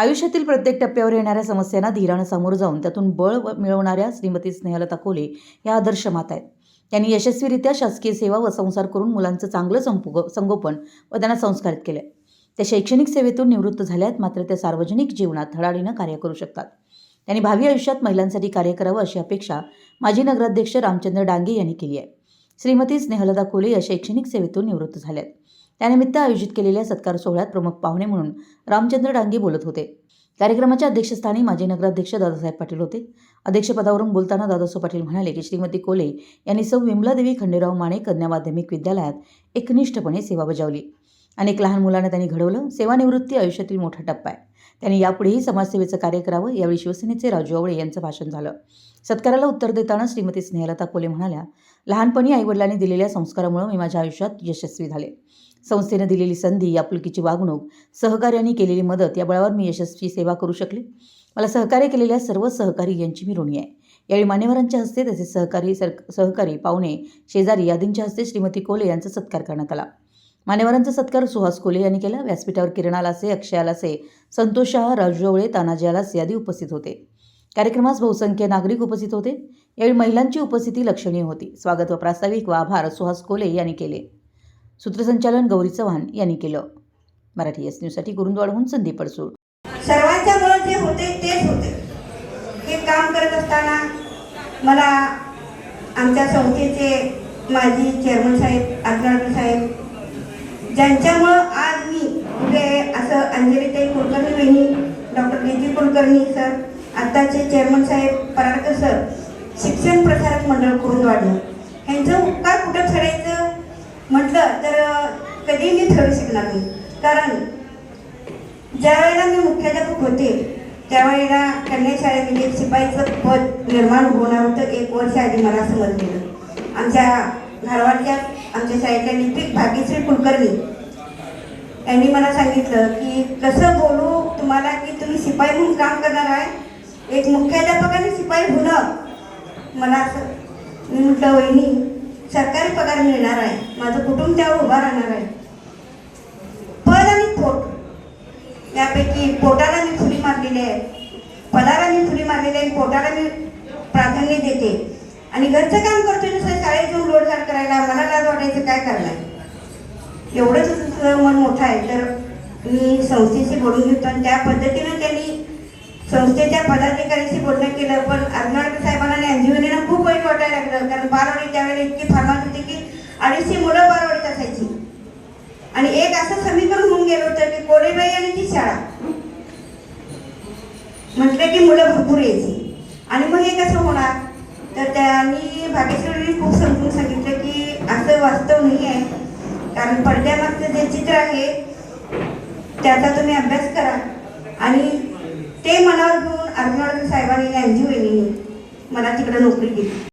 आयुष्यातील प्रत्येक टप्प्यावर येणाऱ्या समस्यांना धीरानं समोर जाऊन त्यातून बळ व- मिळवणाऱ्या श्रीमती स्नेहलता कोले या आदर्श माता आहेत. त्यांनी यशस्वीरित्या शासकीय सेवा व संसार करून मुलांचं चांगलं संपो संगोपन व त्यांना संस्कारित केले त्या शैक्षणिक सेवेतून निवृत्त झाल्यात मात्र त्या सार्वजनिक जीवनात धडाडीनं कार्य करू शकतात. त्यांनी भावी आयुष्यात महिलांसाठी कार्य करावं अशी अपेक्षा माजी नगराध्यक्ष रामचंद्र डांगे यांनी केली आहे. श्रीमती स्नेहलता कोले या शैक्षणिक सेवेतून निवृत्त झाल्यात. त्यानिमित्त आयोजित केलेल्या सत्कार सोहळ्यात प्रमुख पाहुणे म्हणून रामचंद्र डांगे बोलत होते. कार्यक्रमाच्या अध्यक्षस्थानी माजी नगराध्यक्ष दादासाहेब पाटील होते. अध्यक्षपदावरून बोलताना दादासाहेब पाटील म्हणाले की श्रीमती कोले यांनी सौ विमलादेवी खंडेराव माने कन्या माध्यमिक विद्यालयात एकनिष्ठपणे सेवा बजावली. अनेक लहान मुलांना त्यांनी घडवलं. सेवानिवृत्ती आयुष्यातील मोठा टप्पा आहे. त्यांनी यापुढेही समाजसेवेचं कार्य करावं यावेळी शिवसेनेचे राजू आवळे यांचं भाषण झालं. सत्काराला उत्तर देताना श्रीमती स्नेहलता कोले म्हणाल्या लहानपणी आईवडिलांनी दिलेल्या संस्कारामुळे मी माझ्या आयुष्यात यशस्वी झाले. संस्थेनं दिलेली संधी आपुलकीची वागणूक सहकार्याने केलेली मदत या बळावर मी यशस्वी सेवा करू शकले. मला सहकार्य केलेल्या सर्व सहकारी यांची मी ऋणी आहे. यावेळी मान्यवरांच्या हस्ते तसेच सहकारी सर सहकारी पाहुणे शेजारी आदींच्या हस्ते श्रीमती कोले यांचा सत्कार करण्यात आला. मान्यवरांचा सत्कार सुहास कोले यांनी केला. व्यासपीठावर किरण आलासे अक्षय आलासे संतोष शाह राजू जवळे तानाजी आलासे आदी उपस्थित होते. कार्यक्रमास बहुसंख्य नागरिक उपस्थित होते. यावेळी महिलांची उपस्थिती लक्षणीय होती. स्वागत व प्रास्ताविक व आभार सुहास कोले यांनी केले. सूत्रसंचालन गौरी चव्हाण यांनी केलं. मराठी एस न्यूजसाठी गुरुंदवाडहून संदीप पडसूळ. सर्वांच्या मुळे जे होते तेच होते. हे काम करत असताना मला आमच्या संस्थेचे माजी चेअरमन साहेब आजनाळकर साहेब ज्यांच्यामुळं आज मी कुठे असं अंजलीताई कुलकर्णी बहिणी डॉक्टर डी कुलकर्णी सर आत्ताचे चेअरमन साहेब पराडकर सर शिक्षण प्रसारक मंडळ करून वाढलं. ह्यांचं उपकार कुठं ठरायचं? म्हटलं तर कधीही मी ठरवू शकणार नाही. कारण ज्या वेळेला मी मुख्याध्यापक होते त्यावेळेला कन्या शाळेमध्ये शिपाईचं पद निर्माण होणार होतं एक वर्ष आधी मला समजलेलं. आमच्या धारवाडच्या आमच्या शाळेतल्या लिपिक भाग्यश्री कुलकर्णी. यांनी मला सांगितलं की कसं बोलू तुम्हाला की तुम्ही शिपाई म्हणून काम करणार आहे? एक मुख्याध्यापकाने शिपाई होणं. मला असं मी म्हटलं वहिनी सरकारी पगार मिळणार आहे. माझं कुटुंब त्यावर उभा राहणार आहे. पद आणि पोट. त्यापैकी पोटाला मी फुली मारलेली आहे. पदाला मी फुली मारलेली आहे पोटाला मी प्राधान्य देते. आणि घरचं काम करतो नुसतं शाळेत जाऊन लोडझाड करायला मला लाज वाटायचं काय करणार? एवढंच मन मोठं आहे. तर मी संस्थेशी बोलून घेतो आणि त्या पद्धतीनं त्यांनी संस्थेच्या पदाधिकाऱ्यांशी बोलणं केलं. पण अर्नाळकर साहेबांना आणि अंजुमनीला खूप वाईट वाटायला लागलं. कारण बालवाडी त्यावेळेला इतकी फार्मात होती की अडीचशे मुलं बारवडीत असायची. आणि एक असं समीकरण होऊन गेलं होतं की कोरेबाई आणि ती शाळा. म्हटलं की मुलं भरपूर यायची. आणि मग हे कसं होणार? तर त्यांनी भाग्यश्वरीने खूप समजून सांगितलं की असं वास्तव नाही आहे. कारण पडद्यामागचं जे चित्र आहे त्याचा तुम्ही अभ्यास करा. आणि ते मनावर घेऊन अर्जुनार्थ साहेबांनी यांची वहिनी मला तिकडे नोकरी दिली